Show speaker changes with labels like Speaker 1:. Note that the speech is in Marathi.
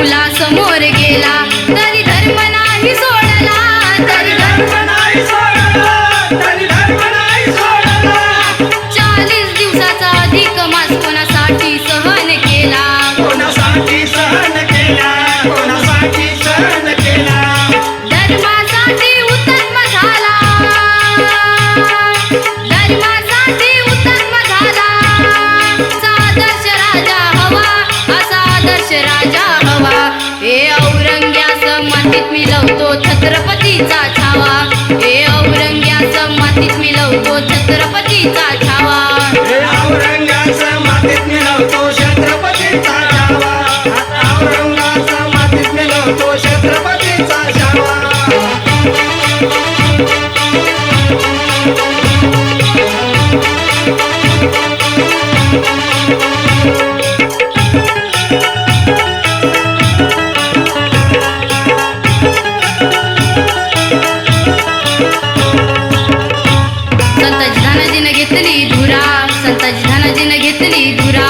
Speaker 1: मुलासमोर लावतो छत्रपतीचा धनाजीनं घेतली धुरा संताजी धनाजीनं घेतली धुरा.